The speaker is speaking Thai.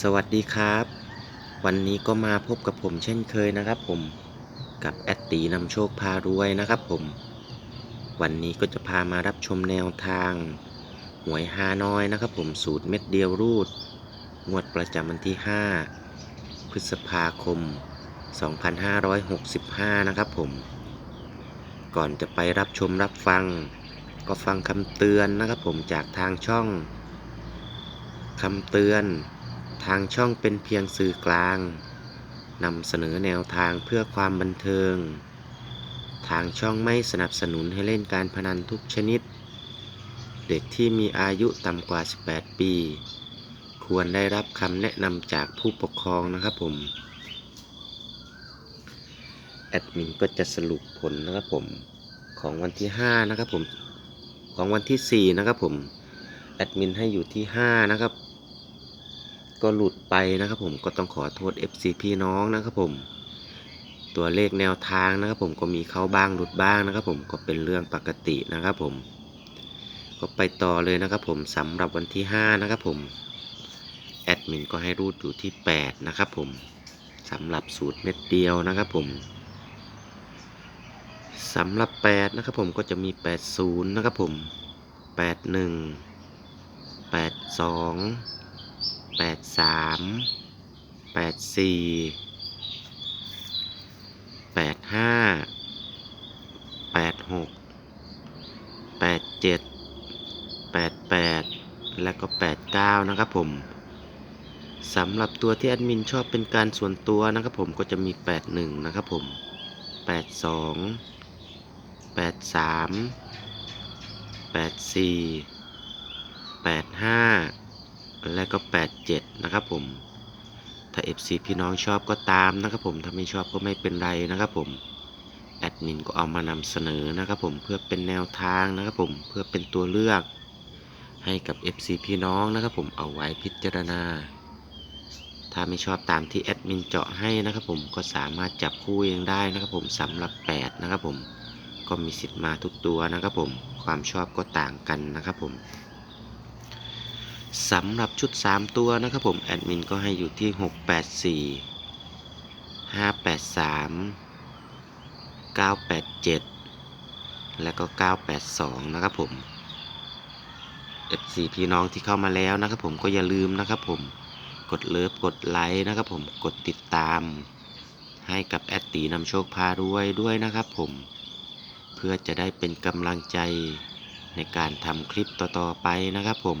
สวัสดีครับ วันนี้ก็มาพบกับผมเช่นเคยนะครับผมกับแอดตีนำโชคพารวยนะครับผม วันนี้ก็จะพามารับชมแนวทาง หวยฮานอยนะครับผมสูตรเม็ดเดียวรูด งวดประจำวันที่ 5 พฤษภาคม 2565 นะครับผม ก่อนจะไปรับชมรับฟัง ก็ฟังคำเตือนนะครับผมจากทางช่องคำเตือน ทางช่องเป็นเพียงสื่อกลางนำเสนอแนวทางเพื่อความบันเทิง ทางช่องไม่สนับสนุนให้เล่นการพนันทุกชนิด เด็กที่มีอายุต่ำกว่า 18 ปี ควรได้รับคำแนะนำจากผู้ปกครองนะครับผม แอดมินก็จะสรุปผลนะครับผมของวันที่ 5 นะครับผม ของวันที่ 4 นะครับผม แอดมินให้อยู่ที่ 5 นะครับ ก็หลุดไปนะครับผมก็ต้องขอโทษ FC พี่น้องนะครับผม ตัวเลขแนวทางนะครับผมก็มีเข้าบ้างหลุดบ้างนะครับผมก็เป็นเรื่องปกตินะครับผม ก็ไปต่อเลยนะครับผมสำหรับวันที่ 5 นะครับผมแอดมินก็ให้รูดอยู่ที่ 8 นะครับผมสำหรับสูตรเม็ดเดียวนะครับผมสำหรับ 8 นะครับผมก็จะมี 80 นะครับผม 81 82 แปดสามแปดสี่แปดห้าแปดหกแปดเจ็ดแปดแปดและก็แปดเก้านะครับผมสำหรับตัวที่แอดมินชอบเป็นการส่วนตัวนะครับผมก็จะมีแปดหนึ่งนะครับผมแปดสอง แปดสามแปดสี่แปดห้าและก็ 87 นะครับผม ถ้า FC พี่น้องชอบก็ตามนะครับผม ถ้าไม่ชอบก็ไม่เป็นไรนะครับผม แอดมินก็เอามานำเสนอนะครับผม เพื่อเป็นแนวทางนะครับผม เพื่อเป็นตัวเลือก ให้กับ FC พี่น้องนะครับผม เอาไว้พิจารณา ถ้าไม่ชอบตามที่แอดมินเจาะให้นะครับผม ก็สามารถจับคู่เองได้นะครับผมสำหรับ 8 นะครับผม ก็มีสิทธิ์มาทุกตัวนะครับผม ความชอบก็ต่างกันนะครับผม สำหรับชุด 3 ตัวนะครับผม แอดมินก็ให้อยู่ที่ 684 583 987 และก็ 982 นะครับผม FC พี่น้องที่เข้ามาแล้วนะครับผมก็อย่าลืมนะครับผมกดเลิฟกดไลค์นะครับผมกดติดตาม ให้กับแอดตีนำโชคพารวยด้วยนะครับผมเพื่อจะได้เป็นกำลังใจในการทำคลิปต่อๆไปนะครับผม